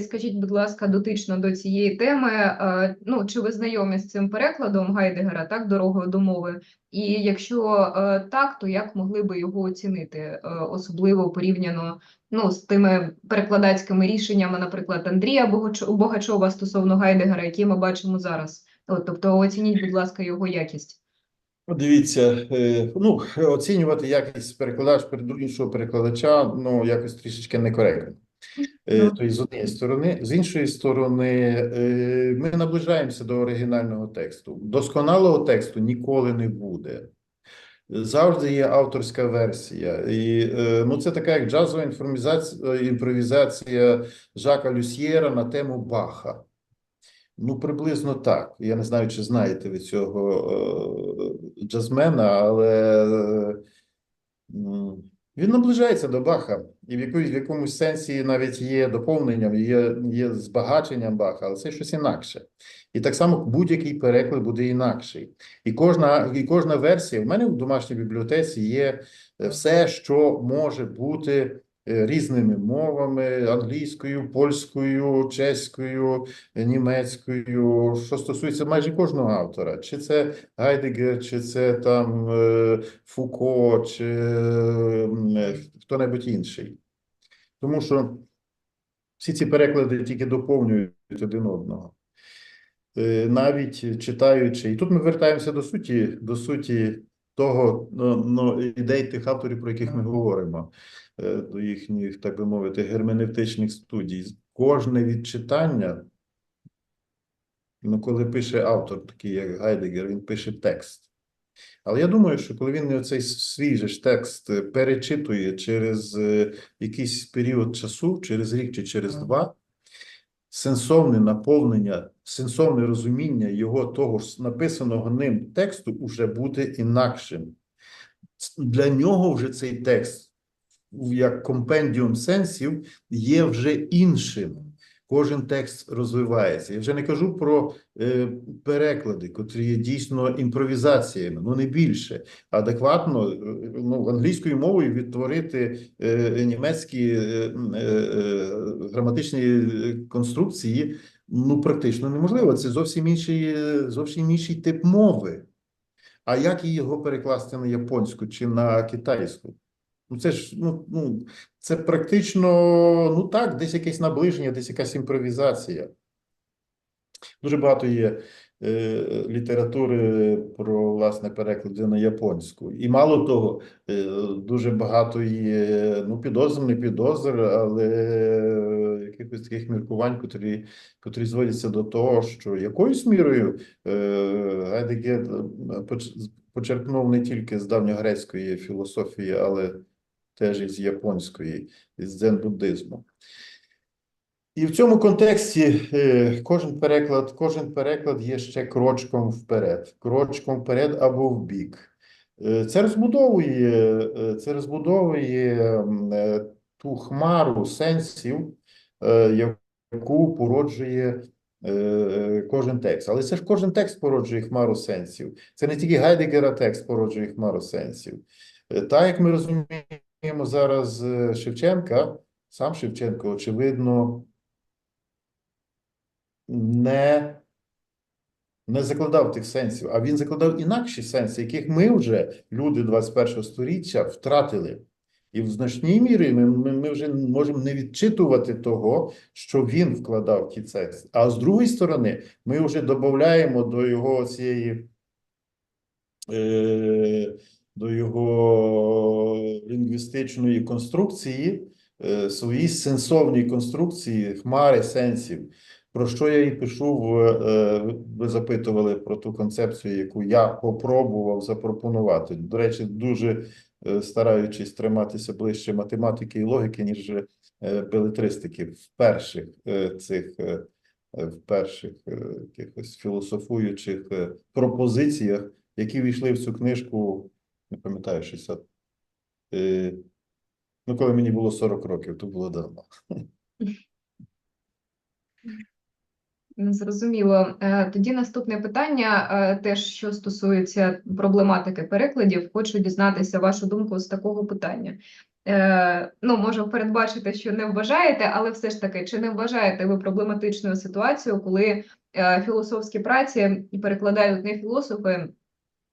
Скажіть, будь ласка, дотично до цієї теми, е, ну чи ви знайомі з цим перекладом Гайдегера, так, дорогою до мови? І якщо е, так, то як могли би його оцінити, е, особливо порівняно ну, з тими перекладацькими рішеннями, наприклад, Андрія Богач- Богачова стосовно Гайдегера, які ми бачимо зараз? От, тобто оцініть, будь ласка, його якість. Дивіться, е, ну, оцінювати якість перекладач перед іншого перекладача, ну, якось трішечки некоректно. Тобто, з однієї сторони, з іншої сторони, е, ми наближаємося до оригінального тексту. Досконалого тексту ніколи не буде. Завжди є авторська версія. І е, ну, це така як джазова інформізація, імпровізація Жака Люсьєра на тему Баха. Ну, приблизно так. Я не знаю, чи знаєте ви цього джазмена, але він наближається до Баха, і в якомусь, сенсі навіть є доповненням, є, є збагаченням Баха, але це щось інакше. І так само будь-який переклад буде інакший. І кожна, і кожна версія, в мене в домашній бібліотеці є е, все, що може бути різними мовами: англійською, польською, чеською, німецькою, що стосується майже кожного автора, чи це Гайдегер, чи це там е, Фуко, чи е, хто-небудь інший. Тому що всі ці переклади тільки доповнюють один одного. Е, Навіть читаючи, і тут ми вертаємося до суті, до суті того ну, ну, ідей тих авторів, про яких ми говоримо, е, до їхніх, так би мовити, герменевтичних студій. Кожне відчитання, ну, коли пише автор, такий як Гайдегер, він пише текст. Але я думаю, що коли він цей свій же ж текст е, перечитує через е, якийсь період часу, через рік чи через два, сенсовне наповнення, сенсовне розуміння його того ж написаного ним тексту уже буде інакшим. Для нього вже цей текст, як компендіум сенсів, є вже іншим. Кожен текст розвивається. Я вже не кажу про е, переклади, котрі є дійсно імпровізаціями, ну не більше. Адекватно е, ну, англійською мовою відтворити е, німецькі е, е, е, граматичні конструкції ну практично неможливо. Це зовсім інший, зовсім інший тип мови. А як його перекласти на японську чи на китайську? Ну, це ж ну, ну, це практично, ну так, десь якесь наближення, десь якась імпровізація. Дуже багато є е, літератури про власне переклади на японську. І мало того, е, дуже багато є ну, підозр, не підозр, але якихось таких міркувань, котрі, котрі зводяться до того, що якоюсь мірою е, Гайдегер е, поч- почерпнув не тільки з давньогрецької філософії, але теж із японської, із дзен-буддизму. І в цьому контексті е, кожен переклад, кожен переклад є ще крочком вперед, крочком вперед або в бік. Е, Це розбудовує, е, це розбудовує ту хмару сенсів, яку породжує кожен текст. Але це ж кожен текст породжує хмару сенсів. Це не тільки Гайдегера текст породжує хмару сенсів. Так як ми розуміємо зараз е, Шевченка, сам Шевченко, очевидно, не, не закладав тих сенсів, а він закладав інакші сенси, яких ми вже, люди 21 століття, втратили. І в значній мірі ми, ми, ми вже можемо не відчитувати того, що він вкладав ті тексти. А з другої сторони, ми вже додаємо до його цієї е, до його лінгвістичної конструкції, е, свої сенсовні конструкції, хмари сенсів. Про що я і пишу е, ви запитували про ту концепцію, яку я попробував запропонувати. До речі, дуже е, стараючись триматися ближче математики і логіки, ніж белетристики в перших цих в перших якихось філософуючих пропозиціях, які війшли в цю книжку, не пам'ятаю, 60. е, Ну, коли мені було 40 років, то було давно. Зрозуміло. Е, Тоді наступне питання, е, теж що стосується проблематики перекладів. Хочу дізнатися вашу думку з такого питання. Ну, можу передбачити, що не вважаєте, але все ж таки, чи не вважаєте ви проблематичною ситуацію, коли філософські праці перекладають не філософи,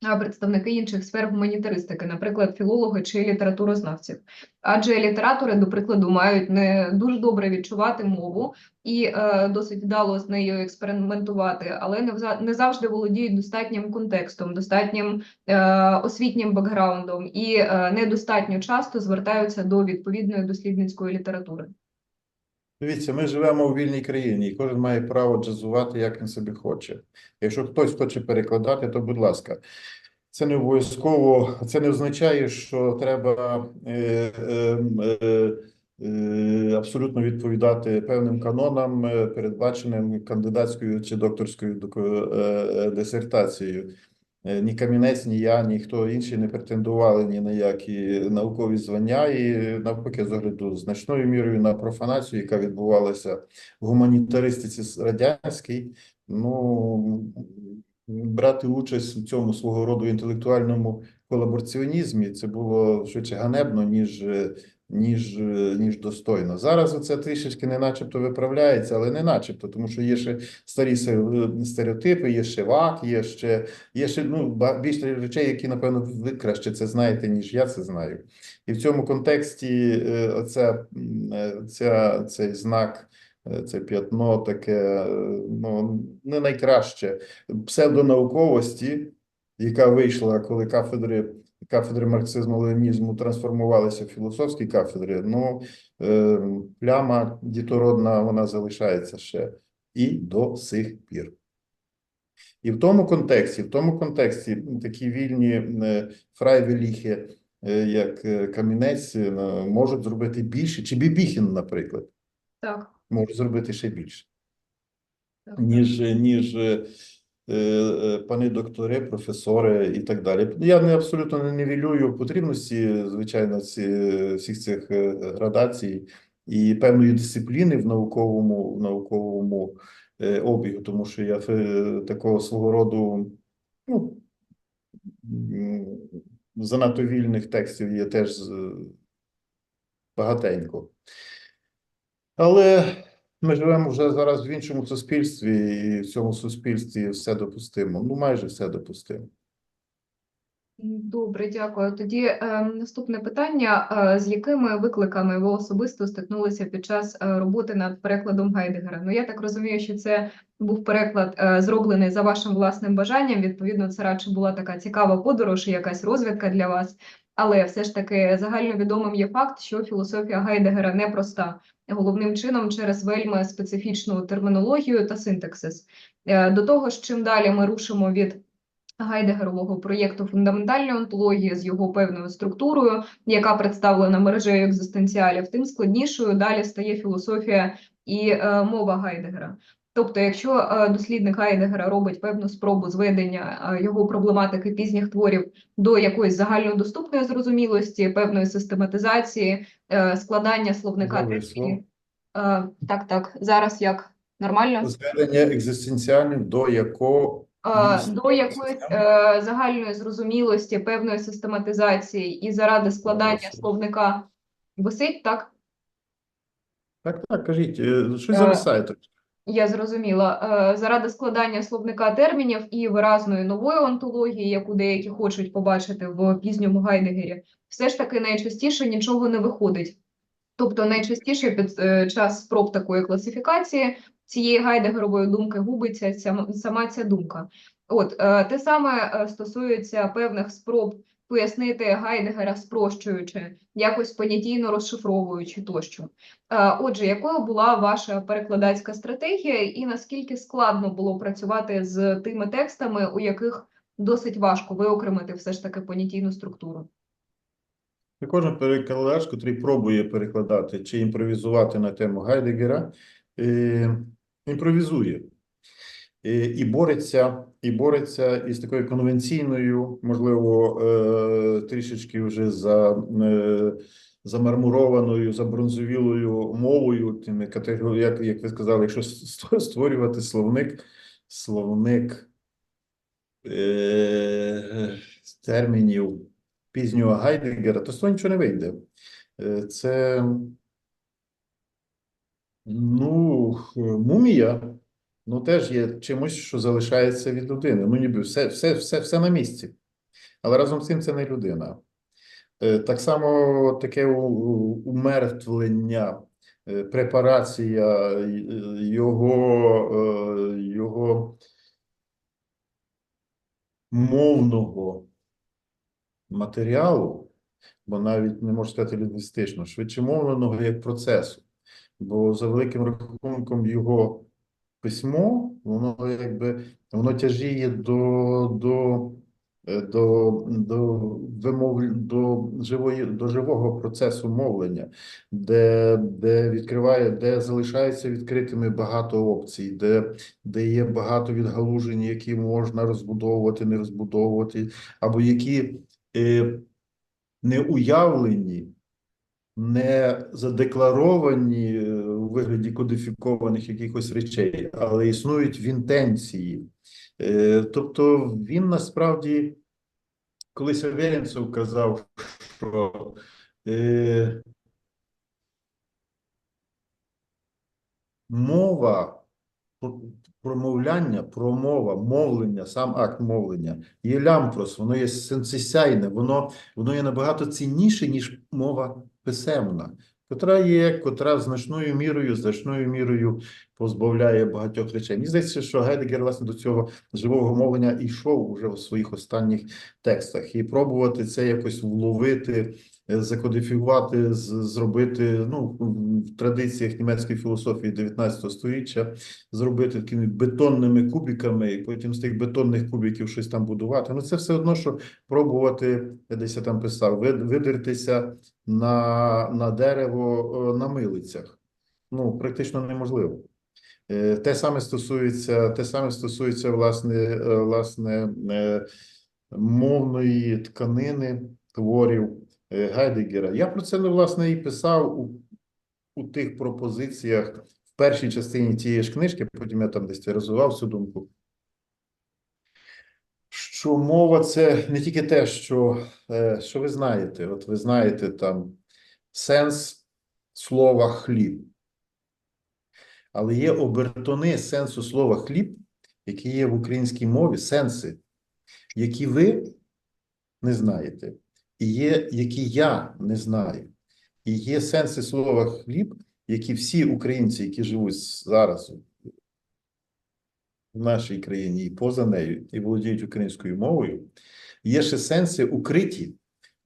представники інших сфер гуманітаристики, наприклад, філологи чи літературознавців. Адже літератори, до прикладу, мають не дуже добре відчувати мову і е, досить вдало з нею експериментувати, але не, не завжди володіють достатнім контекстом, достатнім е, освітнім бекграундом і е, недостатньо часто звертаються до відповідної дослідницької літератури. Дивіться, ми живемо у вільній країні, і кожен має право джазувати, як він собі хоче. Якщо хтось хоче перекладати, то будь ласка. Це не обов'язково, це не означає, що треба е, е, е, е, абсолютно відповідати певним канонам, е, передбаченим кандидатською чи докторською е, дисертацією. Е, Ні Камінець, ні я, ніхто інший не претендували ні на які наукові звання, і навпаки, з огляду значною мірою на профанацію, яка відбувалася в гуманітаристиці радянській, ну брати участь у цьому свого роду інтелектуальному колабораціонізмі це було швидше ганебно, ніж, е, ніж, е, ніж достойно. Зараз це трішечки не начебто виправляється, але не начебто, тому що є ще старі стереотипи, є ще ВАК, є ще, є ще ну, більше речей, які, напевно, ви краще це знаєте, ніж я це знаю. І в цьому контексті е, оця, е, ця, цей знак, е, це п'ятно таке, е, ну, не найкраще псевдонауковості, яка вийшла, коли кафедри, кафедри марксизму-ленінізму трансформувалися в філософські кафедри, ну, е, пляма дітородна, вона залишається ще і до сих пір. І в тому контексті, в тому контексті такі вільні е, фрайвеліхи, е, як е, Камінець, е, можуть зробити більше, чи Бібіхін, наприклад, Так. може зробити ще більше, Так. ніж, ніж пани доктори, професори і так далі. Я не абсолютно не нівелюю потрібності, звичайно, ці, всіх цих е, градацій і певної дисципліни в науковому, в науковому е, обігу, тому що я е, такого свого роду, ну, занадто вільних текстів є теж багатенько. Але ми живемо вже зараз в іншому суспільстві, і в цьому суспільстві все допустимо. Ну, майже все допустимо. Добре, дякую. Тоді е, наступне питання: Е, з якими викликами ви особисто стикнулися під час е, роботи над перекладом Гайдегера? Ну я так розумію, що це був переклад е, зроблений за вашим власним бажанням. Відповідно, це радше була така цікава подорож якась розвідка для вас. Але все ж таки загальновідомим є факт, що філософія Гайдегера непроста, головним чином через вельми специфічну термінологію та синтаксис. Е, До того ж, чим далі ми рушимо від Гайдегерового проєкту фундаментальної онтології з його певною структурою, яка представлена мережею екзистенціалів, тим складнішою далі стає філософія і е, мова Гайдегера. Тобто, якщо е, дослідник Гайдегера робить певну спробу зведення е, його проблематики пізніх творів до якоїсь загальнодоступної зрозумілості, певної систематизації, е, складання словника. Е, так, так, зараз як нормально? Зведення екзистенціальних до якого до якоїсь загальної зрозумілості, певної систематизації і заради складання словника висить, так? так, так, кажіть, щось Е, зависає трошки. Я зрозуміла. Е, Заради складання словника термінів і виразної нової онтології, яку деякі хочуть побачити в пізньому Гайдегері, все ж таки найчастіше нічого не виходить. Тобто найчастіше під е, час спроб такої класифікації цієї гайдегерової думки губиться сама ця думка. От е, те саме стосується певних спроб пояснити Гайдегера спрощуючи, якось понятійно розшифровуючи тощо. Е, Отже, якою була ваша перекладацька стратегія, і наскільки складно було працювати з тими текстами, у яких досить важко виокремити все ж таки понятійну структуру? І Кожен перекладач, який пробує перекладати чи імпровізувати на тему Гайдегера, е, імпровізує. Е, І бореться, і бореться із такою конвенційною, можливо, е, трішечки вже за, е, замармурованою, забронзовілою мовою, тими категоріями, як, як ви сказали, якщо створювати словник, словник е, термінів пізнього Гайдегера, то з того нічого не вийде. Е, Це ну, мумія. Ну, теж є чимось, що залишається від людини. Ну, ніби все, все, все, все на місці. Але разом з цим це не людина. Е, Так само таке умертвлення, е, препарація е, його, його мовного матеріалу, бо навіть не можу сказати лінгвістично, швидше мовленого як процесу. Бо за великим рахунком його письмо, воно якби воно тяжіє до, до, е, до, до, вимов, до, живої, до живого процесу мовлення, де, де відкриває, де залишаються відкритими багато опцій, де, де є багато відгалужень, які можна розбудовувати, не розбудовувати, або які е, не уявлені не задекларовані вигляді кодифікованих якихось речей, але існують в інтенції. Е, Тобто він насправді, колись Аверінцев казав, що е, мова, про- промовляння, промова, мовлення, сам акт мовлення є лямпрос, воно є сенсесяйне, воно, воно є набагато цінніше, ніж мова писемна, котра є, котра значною мірою, значною мірою позбавляє багатьох речей. Мені здається, що Гайдегер, власне, до цього живого мовлення йшов уже у своїх останніх текстах, і пробувати це якось вловити, закодифікувати, з- зробити ну, в традиціях німецької філософії 19 століття, зробити такими бетонними кубиками, і потім з тих бетонних кубиків щось там будувати. Ну, це все одно, що пробувати, я десь я там писав, вид- видертися на, на дерево е, на милицях. Ну, практично неможливо. Е, Те саме стосується, те саме стосується власне, е, власне е, мовної тканини творів е, Гайдегера. Я про це ну, власне і писав у, у тих пропозиціях в першій частині тієї ж книжки, потім я там десь розвивав цю думку. Що мова це не тільки те, що, е, що ви знаєте, от ви знаєте там сенс слова хліб. Але є обертони сенсу слова хліб, які є в українській мові, сенси, які ви не знаєте, є, які я не знаю. І є сенси слова хліб, які всі українці, які живуть зараз в нашій країні і поза нею, і володіють українською мовою, є ще сенси укриті,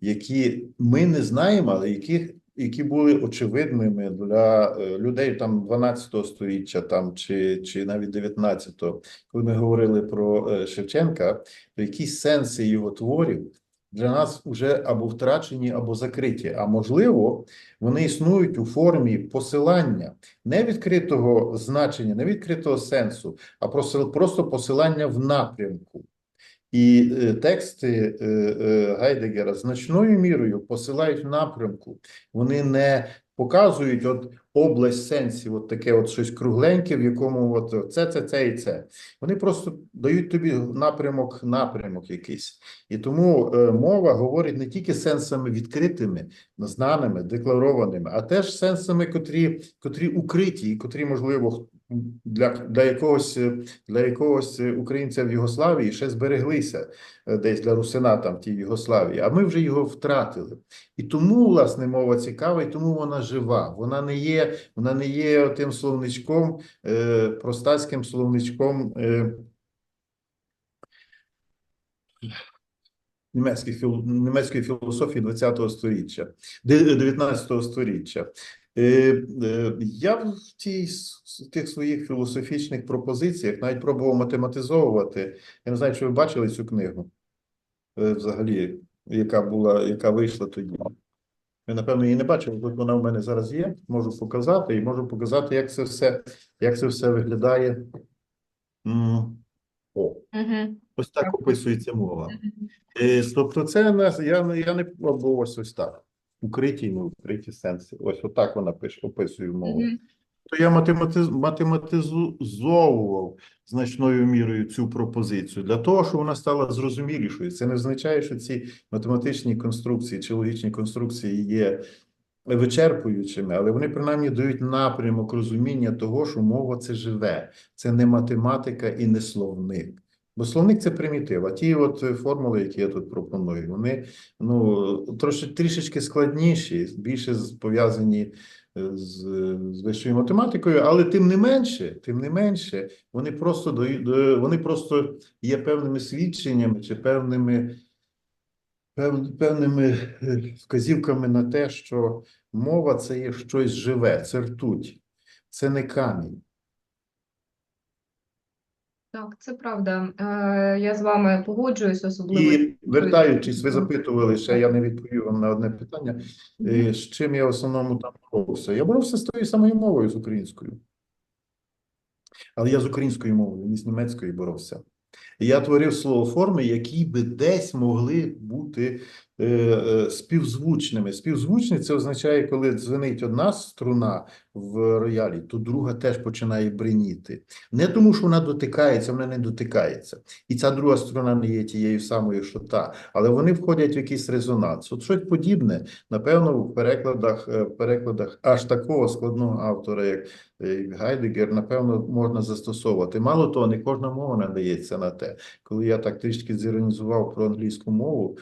які ми не знаємо, але яких, які були очевидними для е, людей там 12 століття там, чи, чи навіть 19-го. Коли ми говорили про е, Шевченка, то якісь сенси його творів для нас вже або втрачені, або закриті. А можливо, вони існують у формі посилання не відкритого значення, не відкритого сенсу, а просто, посилання в напрямку. І е, тексти е, е, Гайдегера значною мірою посилають в напрямку. Вони не показують от область сенсів, от таке от щось кругленьке, в якому от це, це, це і це. Вони просто дають тобі напрямок, напрямок якийсь. І тому е, мова говорить не тільки сенсами відкритими, знаними, декларованими, а теж сенсами, котрі, котрі укриті, і котрі, можливо, для, для якогось е, для якогось е, українця в Югославії ще збереглися е, десь для русина там в тій Югославії, а ми вже його втратили. І тому, власне, мова цікава, і тому вона жива. Вона не є, вона не є тим словничком, е, простацьким словничком е, німецької, філ- німецької філософії ХХ століття, де- 19 століття. Е, е, Я в тій, в тих своїх філософічних пропозиціях навіть пробував математизовувати. Я не знаю, чи ви бачили цю книгу е, взагалі, яка була, яка вийшла тоді. Ви, напевно, її не бачили, тут вона в мене зараз є. Можу показати і можу показати, як це все, як це все виглядає. О, ось так описується мова. Е, Тобто, це нас я я не ось ось так. Укриті, ну, укриті сенси. Ось отак вона пише, описує мову. Мгм. То я математиз, математизовував значною мірою цю пропозицію для того, щоб вона стала зрозумілішою. Це не означає, що ці математичні конструкції чи логічні конструкції є вичерпуючими, але вони принаймні дають напрямок розуміння того, що мова це живе, це не математика і не словник. Бо словник це примітив. А ті от е, формули, які я тут пропоную, вони ну, трошки трішечки складніші, більше пов'язані е, з, з вищою математикою, але тим не менше, тим не менше, вони просто дають, е, вони просто є певними свідченнями чи певними, пев, певними вказівками на те, що мова це є щось живе, це ртуть, це не камінь. Так, це правда. Е, Я з вами погоджуюсь, особливо. І вертаючись, ви запитували, ще я не відповів вам на одне питання. Е, З чим я в основному там боровся? Я боровся з тою самою мовою, з українською. Але я з українською мовою, не з німецькою боровся. І я творив словоформи, які би десь могли бути співзвучними. Співзвучні це означає, коли дзвенить одна струна в роялі, то друга теж починає бреніти. Не тому, що вона дотикається, вона не дотикається. І ця друга струна не є тією самою, що та, але вони входять в якийсь резонанс. От щось подібне, напевно, в перекладах, е, в перекладах аж такого складного автора, як е, Гайдегер, напевно, можна застосовувати. Мало того, не кожна мова надається на те. Коли я так трішки зіронізував про англійську мову,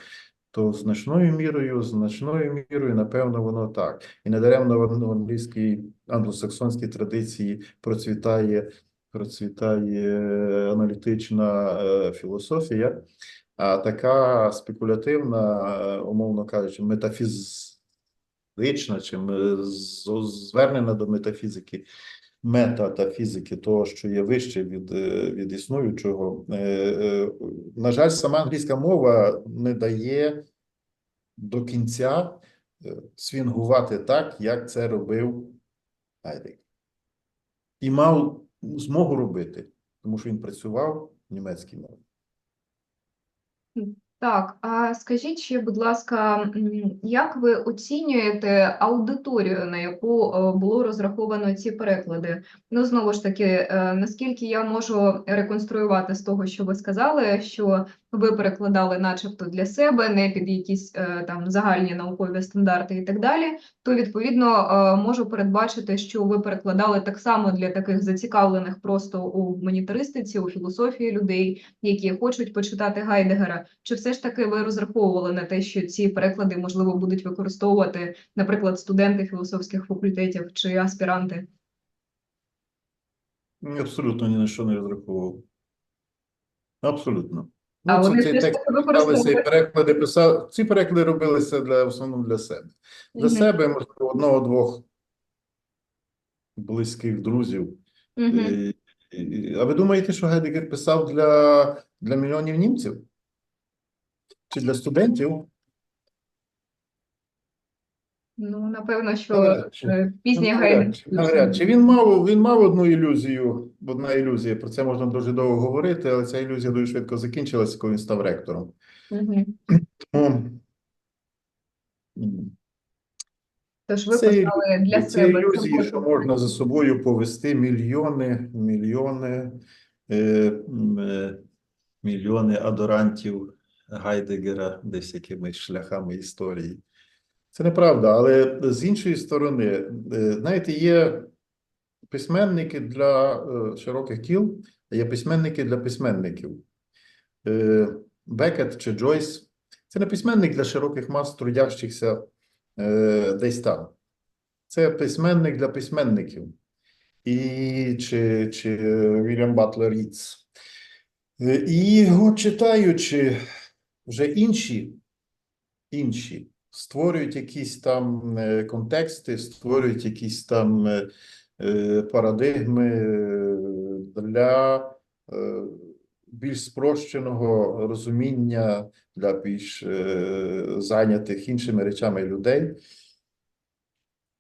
то значною мірою, значною мірою, напевно, воно так. І недаремно в англійській англосаксонській традиції процвітає, процвітає аналітична е, філософія, а така спекулятивна, е, умовно кажучи, метафізична чи м- звернена до метафізики мета та фізики того, що є вище від, е, від існуючого. Е, е, На жаль, сама англійська мова не дає до кінця свінгувати так, як це робив Гайдегер. І мав змогу робити, тому що він працював в німецькій мові. Так, а скажіть ще, будь ласка, як ви оцінюєте аудиторію, на яку е, було розраховано ці переклади? Ну, знову ж таки, е, наскільки я можу реконструювати з того, що ви сказали, що ви перекладали начебто для себе, не під якісь е, там загальні наукові стандарти і так далі, то відповідно е, можу передбачити, що ви перекладали так само для таких зацікавлених просто у гуманітаристиці, у філософії людей, які хочуть почитати Гайдегера. Чи все ж таки ви розраховували на те, що ці переклади можливо будуть використовувати, наприклад, студенти філософських факультетів чи аспіранти? Абсолютно ні на що не розраховував. Абсолютно. А Ну, це вони ці все ж текст таки писалися і переклади писав. Ці переклади робилися для в основному для себе. Для Мгм. себе, можливо, одного-двох близьких друзів. Е, е, А ви думаєте, що Гайдегер писав для, для мільйонів німців? Чи для студентів? Ну, напевно, що Навряд чи. е, пізній навряд чи, навряд чи. Він мав, він мав одну ілюзію, одна ілюзія, про це можна дуже довго говорити, але ця ілюзія дуже швидко закінчилася, коли він став ректором. Мгм. Тому, м, Тож ви Це писали для Це себе. ілюзії, що можна за собою повести мільйони, мільйони, е, м, е, мільйони адорантів Гайдегера десь якимись шляхами історії. Це неправда, але з іншої сторони, е, знаєте, є письменники для е, широких кіл, а є письменники для письменників. Е, Бекет чи Джойс це не письменник для широких мас трудящихся десь там. Це письменник для письменників. І чи, чи Вільям Батлер Іц. Е, І його читаючи, вже інші, інші створюють якісь там е, контексти, створюють якісь там е, е, парадигми для більш спрощеного розуміння для більш зайнятих іншими речами людей.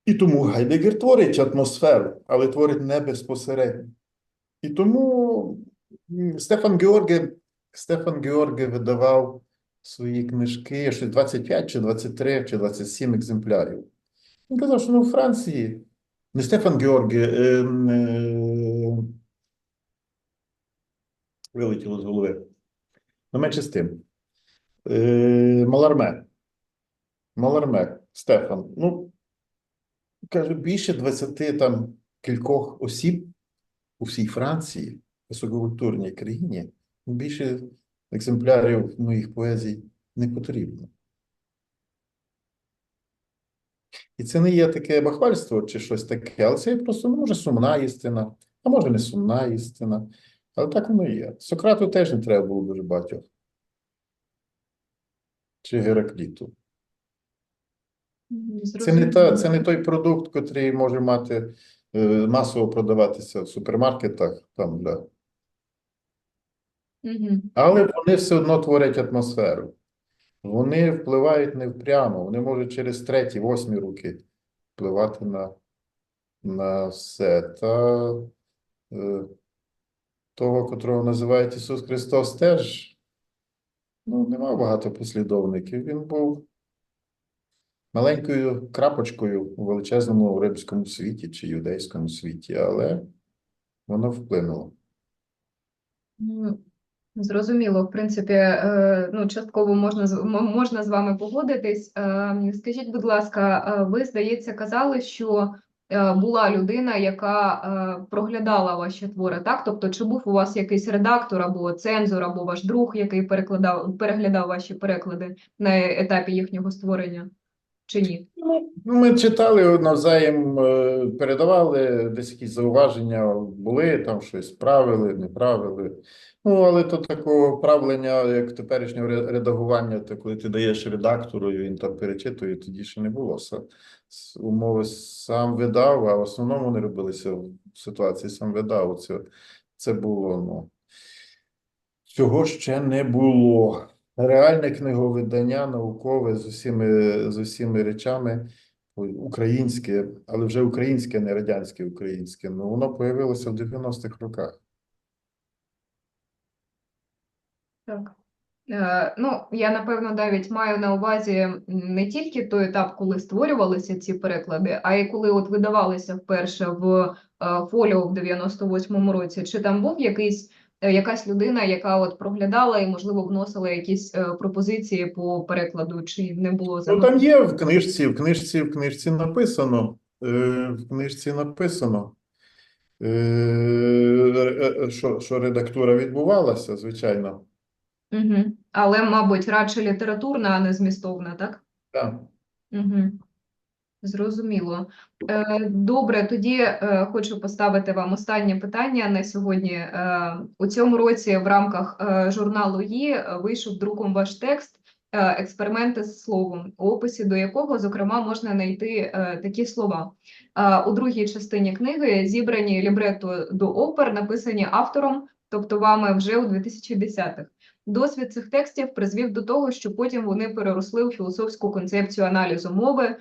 І тому Гайдегер творить атмосферу, але творить не безпосередньо. І тому Стефан Георге, Стефан Георге видавав свої книжки, щось 25 чи 23 чи 27 екземплярів. Він казав, що ну, у Франції не Стефан Георге, е, м, е, вилетіло з голови. Ну, менше з тим. Е, Маларме. Маларме, Стефан. Ну, кажу, більше 20 там кількох осіб у всій Франції, висококультурній країні, більше екземплярів моїх поезій не потрібно. І це не є таке бахвальство чи щось таке, але це є просто ну, може сумна істина, а може не сумна істина. Але так воно і є. Сократу теж не треба було дуже багатьох. Чи Геракліту. Це не, та, це не той продукт, який може мати е, масово продаватися в супермаркетах. Там, да. Але вони все одно творять атмосферу. Вони впливають не прямо, вони можуть через треті, восьмі руки впливати на, на все. Та е, того, котрого називають Ісус Христос, теж ну, не мав багато послідовників. Він був маленькою крапочкою у величезному римському світі чи юдейському світі, але воно вплинуло. Ну, Зрозуміло, в принципі, е, ну, частково можна, можна з вами погодитись. Е, Скажіть, будь ласка, е, ви, здається, казали, що була людина, яка проглядала ваші твори, так? Тобто, чи був у вас якийсь редактор або цензор, або ваш друг, який перекладав, переглядав ваші переклади на етапі їхнього створення, чи ні? Ну, Ми читали навзаєм, передавали десь якісь зауваження були, там щось правили, не правили. Ну, але то такого правлення, як теперішнього редагування, то коли ти даєш редактору, і він там перечитує, тоді ще не було. Умови сам видав, а в основному вони робилися в ситуації сам видав. Це, це було, ну, цього ще не було. Реальне книговидання, наукове з усіми, з усіми речами, українське, але вже українське, не радянське українське, ну воно появилося в 90-х роках. Так. Е, ну, я напевно навіть маю на увазі не тільки той етап, коли створювалися ці переклади, а й коли от видавалися вперше в е, фоліо в 98-му році. Чи там був якийсь, е, якась людина, яка от проглядала і, можливо, вносила якісь пропозиції по перекладу, чи не було Ну, там є в книжці, в книжці, в книжці написано, в книжці написано, що, що редактура відбувалася, звичайно. Угу. Але, мабуть, радше літературна, а не змістовна, так? Так. Угу. Зрозуміло. Е, Добре, тоді е, хочу поставити вам останнє питання на сьогодні. Е, У цьому році в рамках журналу «Ї» е, вийшов друком ваш текст «Експерименти з словом», у описі до якого, зокрема, можна знайти такі слова. У другій частині книги зібрані лібретто до опер, написані автором, тобто вами вже у 2010-х. Досвід цих текстів призвів до того, що потім вони переросли у філософську концепцію аналізу мови, е,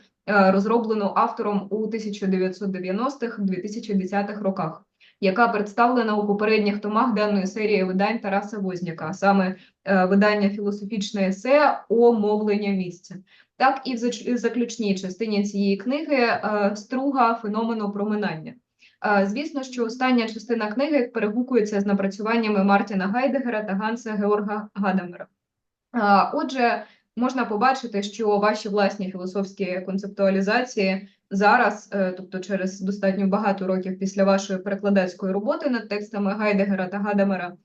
розроблену автором у 1990-2010 роках, яка представлена у попередніх томах даної серії видань Тараса Возняка, саме е, видання філософічне есе о мовлення місця. Так і в заключній частині цієї книги е, струга феномену проминання. Звісно, що остання частина книги перегукується з напрацюваннями Мартіна Гайдегера та Ганса Георга Гадамера. Отже, можна побачити, що ваші власні філософські концептуалізації зараз, е, тобто через достатньо багато років після вашої перекладацької роботи над текстами Гайдегера та Гадамера,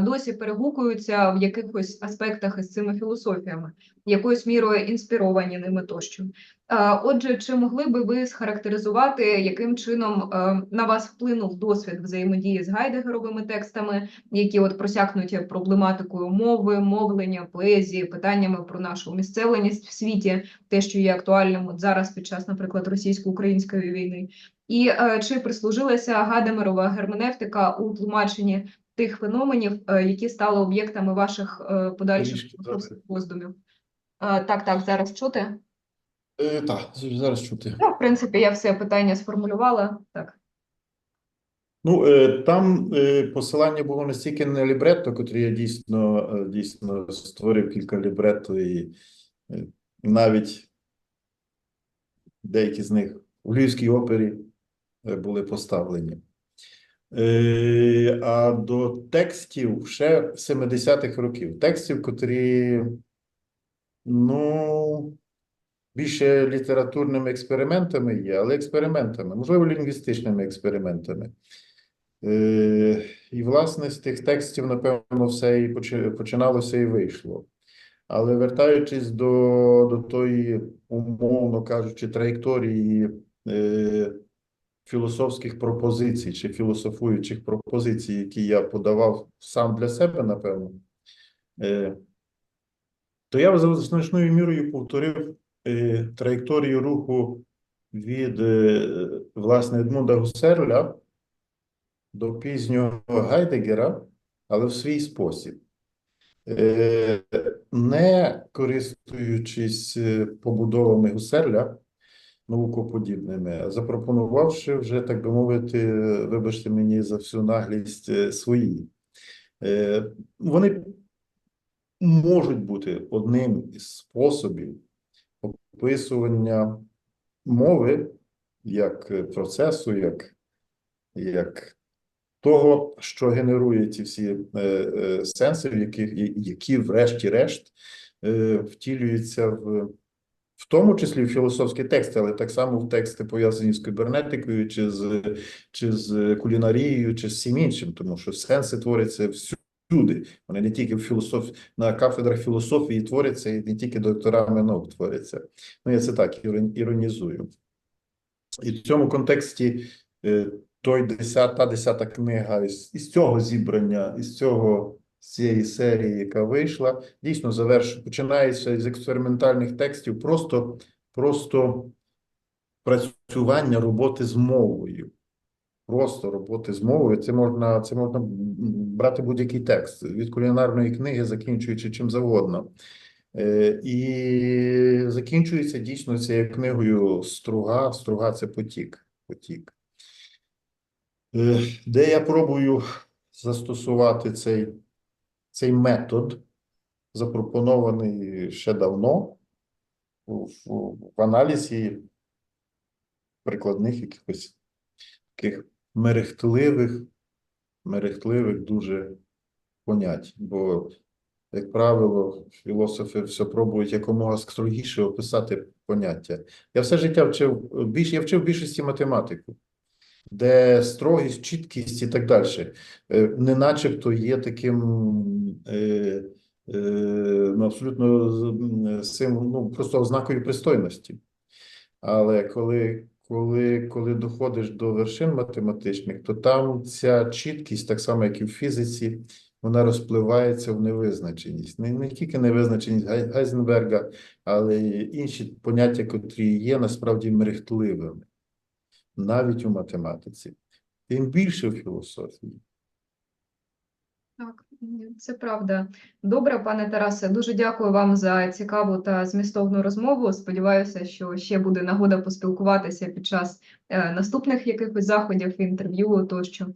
досі перегукуються в якихось аспектах із цими філософіями, якоюсь мірою інспіровані ними тощо. Е, Отже, чи могли би ви схарактеризувати, яким чином е, на вас вплинув досвід взаємодії з Гайдегеровими текстами, які от просякнуті проблематикою мови, мовлення, поезії, питаннями про нашу місцевленість в світі, те, що є актуальним от зараз під час, наприклад, російсько-української війни, і е, чи прислужилася Гадамерова герменевтика у тлумаченні тих феноменів, е, які стали об'єктами ваших е, подальших роздумів? Е, так, так, зараз чути? Е, так, зараз чути. Ну, в принципі, я все питання сформулювала. Так. Ну, там посилання було настільки на лібретто, котрі я дійсно, дійсно створив кілька лібретто, і навіть деякі з них у Львівській опері були поставлені. Е, А до текстів ще 70-х років. Текстів, котрі, ну, більше літературними експериментами є, але експериментами, можливо, лінгвістичними експериментами. Е, і, власне, з тих текстів, напевно, все і починалося і вийшло. Але вертаючись до, до тої, умовно кажучи, траєкторії е, філософських пропозицій чи філософуючих пропозицій, які я подавав сам для себе, напевно, е, то я за значною мірою повторив е, траєкторію руху від е, власне Едмунда Гусерля до пізнього Гайдегера, але в свій спосіб. Не користуючись побудовами Гусерля, наукоподібними, запропонувавши вже, так би мовити, вибачте мені за всю наглість е, свої. Е, Вони можуть бути одним із способів описування мови як е, процесу, як, як того, що генерує ті всі сенси, яких, які, врешті-решт, втілюються в, в тому числі в філософські тексти, але так само в тексти, пов'язані з кібернетикою, чи з, чи з кулінарією, чи з всім іншим, тому що сенси творяться всюди. Вони не тільки в філософ... на кафедрах філософії творяться, і не тільки докторами наук творяться. Ну, я це так іронізую. І в цьому контексті е, той десята, та десята книга із, із цього зібрання, із цього з цієї серії, яка вийшла, дійсно заверш... починається з експериментальних текстів, просто, просто працювання роботи з мовою. Просто роботи з мовою. Це можна, це можна брати будь-який текст від кулінарної книги, закінчуючи чим завгодно. Е, І закінчується дійсно цією книгою Струга. Струга це потік. потік. Е, Де я пробую застосувати цей, цей метод, запропонований ще давно в, в, аналізі прикладних якихось таких мерехтливих, мерехтливих дуже понять. Бо, як правило, філософи все пробують якомога строгіше описати поняття. Я все життя вчив більш я вчив більшості математику, де строгість, чіткість і так далі, е, не начебто є таким е, е, ну, абсолютно ну, просто ознакою пристойності. Але коли, коли, коли доходиш до вершин математичних, то там ця чіткість, так само як і в фізиці, вона розпливається в невизначеність. Не, не тільки невизначеність Гай- Гайзенберга, але й інші поняття, котрі є насправді мерехтливими, навіть у математиці, тим більше в філософії. Так, це правда. Добре, пане Тарасе, дуже дякую вам за цікаву та змістовну розмову. Сподіваюся, що ще буде нагода поспілкуватися під час е, наступних якихось заходів, інтерв'ю тощо.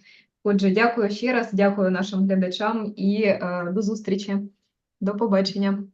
Отже, дякую ще раз, дякую нашим глядачам і е, до зустрічі. До побачення.